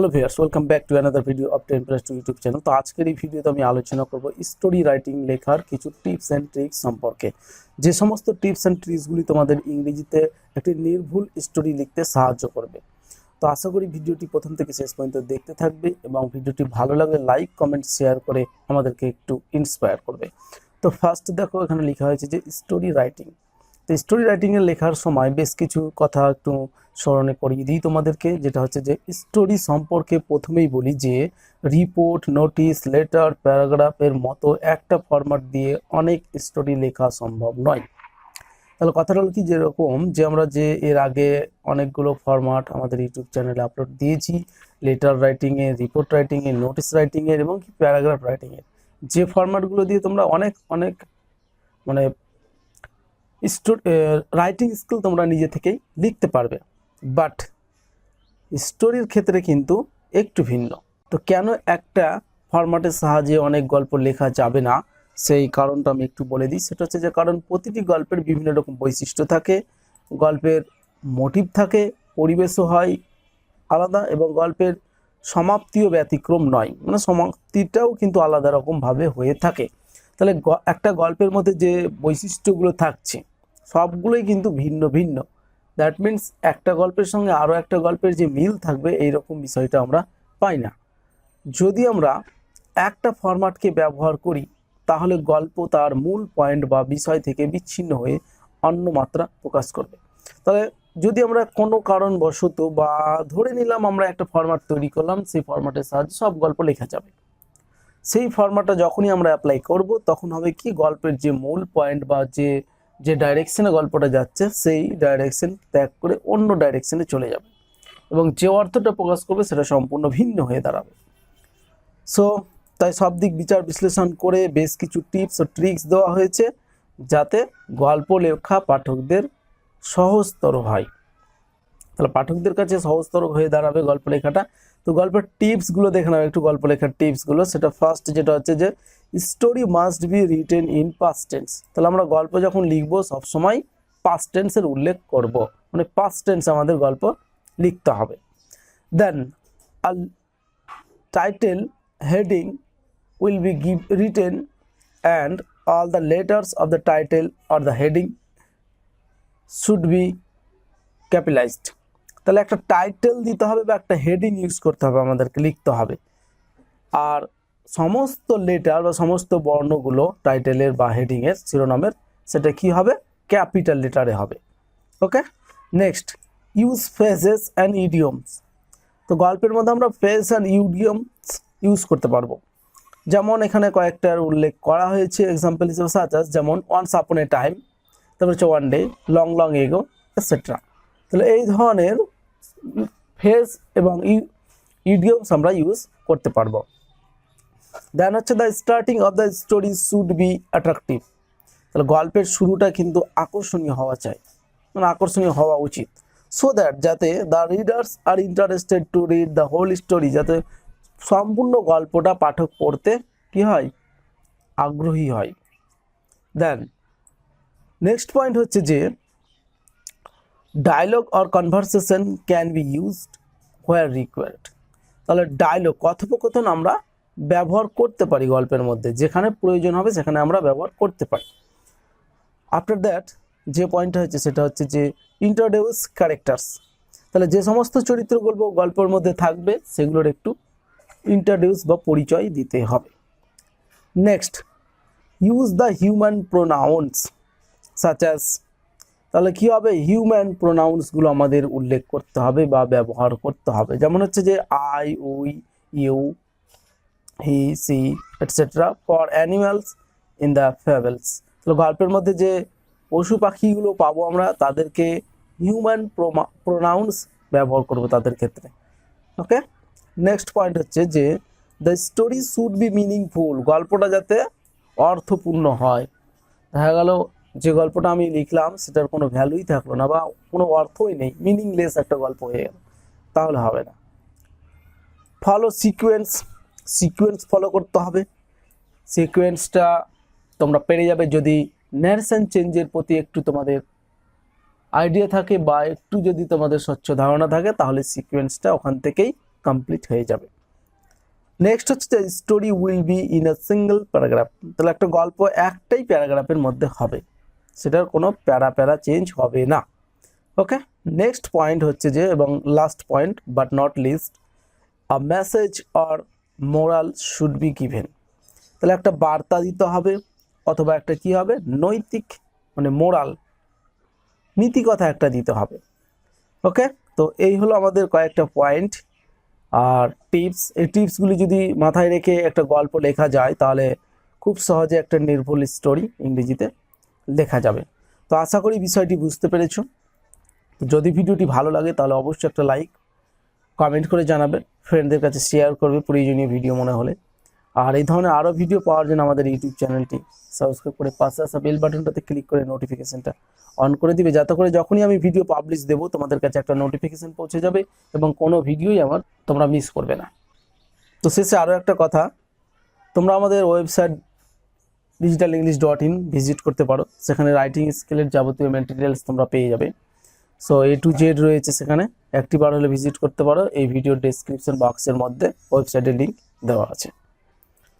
Hello viewers welcome back to another video of ten plus two YouTube channel তো আজকের এই ভিডিওতে আমি আলোচনা করব স্টোরি রাইটিং লেখার কিছু টিপস অ্যান্ড ট্রিক্স সম্পর্কে। যে সমস্ত টিপস অ্যান্ড ট্রিক্সগুলি তোমাদের ইংরেজিতে একটি নির্ভুল স্টোরি লিখতে সাহায্য করবে। তো আশা করি ভিডিওটি প্রথম থেকে শেষ পর্যন্ত দেখতে থাকবে এবং ভিডিওটি ভালো লাগলে লাইক কমেন্ট শেয়ার করে আমাদেরকে একটু ইন্সপায়ার করবে। তো ফার্স্ট দেখো এখানে লেখা হয়েছে যে স্টোরি রাইটিং তো স্টোরি রাইটিংয়ের লেখার সময় বেশ কিছু কথা একটু স্মরণে করিয়ে দিই তোমাদেরকে, যেটা হচ্ছে যে স্টোরি সম্পর্কে প্রথমেই বলি যে রিপোর্ট নোটিশ লেটার প্যারাগ্রাফের মতো একটা ফরম্যাট দিয়ে অনেক স্টোরি লেখা সম্ভব নয়। তাহলে কথাটা হলো কি যেরকম যে আমরা যে এর আগে অনেকগুলো ফরম্যাট আমাদের ইউটিউব চ্যানেলে আপলোড দিয়েছি লেটার রাইটিংয়ে রিপোর্ট রাইটিংয়ে নোটিশ রাইটিংয়ের এবং কি প্যারাগ্রাফ রাইটিংয়ের যে ফরম্যাটগুলো দিয়ে তোমরা অনেক অনেক মানে রাইটিং স্কিল তোমরা নিজে থেকেই লিখতে পারবে। বাট স্টোরির ক্ষেত্রে কিন্তু একটু ভিন্ন। তো কেন একটা ফরম্যাটের সাহায্যে অনেক গল্প লেখা যাবে না? সেই কারণটা আমি একটু বলে দিই। সেটা হচ্ছে যে, কারণ প্রতিটি গল্পের বিভিন্ন রকম বৈশিষ্ট্য থাকে। গল্পের মোটিভ থাকে, পরিবেশও হয় আলাদা এবং গল্পের সমাপ্তিও ব্যতিক্রম নয়। মানে সমাপ্তিটাও কিন্তু আলাদা রকমভাবে হয়ে থাকে। তাহলে একটা গল্পের মধ্যে যে বৈশিষ্ট্যগুলো থাকছে, সবগুলোই কিন্তু ভিন্ন ভিন্ন। দ্যাট মিন্স একটা গল্পের সঙ্গে আরও একটা গল্পের যে মিল থাকবে এই রকম বিষয়টা আমরা পাই না। যদি আমরা একটা ফরম্যাটকে ব্যবহার করি, তাহলে গল্প তার মূল পয়েন্ট বা বিষয় থেকে বিচ্ছিন্ন হয়ে অন্য মাত্রা প্রকাশ করবে। তাহলে যদি আমরা কোনো কারণবশত বা ধরে নিলাম আমরা একটা ফরম্যাট তৈরি করলাম, সেই ফরম্যাটের সাহায্যে সব গল্প লেখা যাবে। সেই ফরম্যাটটা যখনই আমরা অ্যাপ্লাই করব, তখন হবে কি গল্পের যে মূল পয়েন্ট বা যে যে ডাইরেকশনে গল্পটা যাচ্ছে, সেই ডাইরেকশন ত্যাগ করে অন্য ডাইরেকশনে চলে যাবে। এবং যে অর্থটা প্রকাশ করবে, সেটা সম্পূর্ণ ভিন্ন হয়ে দাঁড়াবে। সো তাই সব দিক বিচার বিশ্লেষণ করে বেশ কিছু টিপস ও ট্রিক্স দেওয়া হয়েছে, যাতে গল্প লেখা পাঠকদের সহজতর হয়। তাহলে পাঠকদের কাছে সহজতর হয়ে দাঁড়াবে গল্প লেখাটা। তো গল্পের টিপসগুলো দেখে নাও, একটু গল্প লেখার টিপসগুলো। সেটা ফার্স্ট যেটা হচ্ছে যে story must be written in past tense তাহলে আমরা গল্প যখন লিখব সবসময় পাস্ট টেন্সের উল্লেখ করব। মানে পাস্ট টেন্স আমাদের গল্প লিখতে হবে। Then all title heading will be give written and all the letters of the title or the heading should be capitalized তাহলে একটা টাইটেল দিতে হবে বা একটা হেডিং ইউজ করতে হবে আমাদেরকে লিখতে হবে। আর সমস্ত লেটার বা সমস্ত বর্ণগুলো টাইটেলের বা হেডিংয়ের শিরোনামের, সেটা কি হবে? ক্যাপিটাল লেটারে হবে। Okay next use phrases and idioms তো গল্পের মধ্যে আমরা ফ্রেজ অ্যান্ড ইউডিয়মস ইউজ করতে পারব। যেমন এখানে কয়েকটার উল্লেখ করা হয়েছে এক্সাম্পল হিসেবে সাজাস যেমন ওয়ান্স আপন এ টাইম তারপর হচ্ছে one day long long ago etcetera তাহলে এই ধরনের ফেস এবং ইডিয়মস আমরা ইউজ করতে পারব। দেন হচ্ছে the starting of the story should be attractive তাহলে গল্পের শুরুটা কিন্তু আকর্ষণীয় হওয়া চাই। মানে আকর্ষণীয় হওয়া উচিত। সো দ্যাট যাতে the readers are interested to read the whole story যাতে সম্পূর্ণ গল্পটা পাঠক পড়তে কি হয়? আগ্রহী হয়। দেন নেক্সট পয়েন্ট হচ্ছে যে dialogue or conversation can be used where required তাহলে ডায়লগ কথোপকথন আমরা ব্যবহার করতে পারি গল্পের মধ্যে। যেখানে প্রয়োজন হবে সেখানে আমরা ব্যবহার করতে পারি। আফটার দ্যাট যে পয়েন্টটা হচ্ছে সেটা হচ্ছে যে ইন্ট্রোডিউস ক্যারেক্টার্স তাহলে যে সমস্ত চরিত্র চরিত্রগুলো গল্পের মধ্যে থাকবে, সেগুলোর একটু ইন্ট্রোডিউস বা পরিচয় দিতে হবে। Next use the human pronouns such as তাহলে কী হবে? হিউম্যান প্রোনাউন্সগুলো আমাদের উল্লেখ করতে হবে বা ব্যবহার করতে হবে। যেমন হচ্ছে যে I we you he she etcetera for animals in the fables তাহলে গল্পের মধ্যে যে পশু পাখিগুলো পাবো আমরা, তাদেরকে হিউম্যান প্রোনাউন্স ব্যবহার করব তাদের ক্ষেত্রে। ওকে নেক্সট পয়েন্ট হচ্ছে যে the story should be meaningful গল্পটা যাতে অর্থপূর্ণ হয়। দেখা গেল যে গল্পটা আমি লিখলাম, সেটার কোনো ভ্যালুই থাকল না বা কোনো অর্থই নেই মিনিংলেস একটা গল্প হয়ে গেল। তাহলে হবে না। ফলো সিকোয়েন্স সিকোয়েন্স ফলো করতে হবে। সিকোয়েন্সটা তোমরা পেরে যাবে যদি ন্যারেশন চেঞ্জের প্রতি একটু তোমাদের আইডিয়া থাকে বা একটু যদি তোমাদের স্বচ্ছ ধারণা থাকে, তাহলে সিকোয়েন্সটা ওখান থেকেই কমপ্লিট হয়ে যাবে। নেক্সট হচ্ছে story will be in a single paragraph তাহলে একটা গল্প একটাই প্যারাগ্রাফের মধ্যে হবে। সেটার কোনো প্যারা প্যারা চেঞ্জ হবে না। ওকে নেক্সট পয়েন্ট হচ্ছে যে, এবং last point but not least a message or moral should be given তাহলে একটা বার্তা দিতে হবে, অথবা একটা কি হবে? নৈতিক মানে মোরাল নীতিকথা একটা দিতে হবে। ওকে তো এই হলো আমাদের কয়েকটা পয়েন্ট আর টিপস এই টিপসগুলি যদি মাথায় রেখে একটা গল্প লেখা যায়, তাহলে খুব সহজে একটা নির্ভুল স্টোরি ইংরেজিতে লেখা যাবে। তো আশা করি বিষয়টি বুঝতে পেরেছ। যদি ভিডিওটি ভালো লাগে তাহলে অবশ্যই একটা লাইক, কমেন্ট করে জানাবে ফ্রেন্ডদের কাছে শেয়ার করবে, প্রয়োজনীয় ভিডিও মনে হলে। আর এই ধরনের আরও ভিডিও পাওয়ার জন্য আমাদের ইউটিউব চ্যানেলটি সাবস্ক্রাইব করে পাশে আসা বেল বাটনটাতে ক্লিক করে নোটিফিকেশনটা অন করে দিবে। যাতে করে যখনই আমি ভিডিও পাবলিশ দেবো, তোমাদের কাছে একটা নোটিফিকেশন পৌঁছে যাবে এবং কোনো ভিডিওই আমার তোমরা মিস করবে না। তো শেষে আরও একটা কথা, তোমরা আমাদের website digital English dot in visit করতে পারো। সেখানে রাইটিং স্কেলের যাবতীয় মেটেরিয়ালস তোমরা পেয়ে যাবে। সো এ টু জেড রয়েছে সেখানে। একটিবার হলে ভিজিট করতে পারো। এই ভিডিও ডেসক্রিপশন বক্সের মধ্যে ওয়েবসাইটের লিঙ্ক দেওয়া আছে।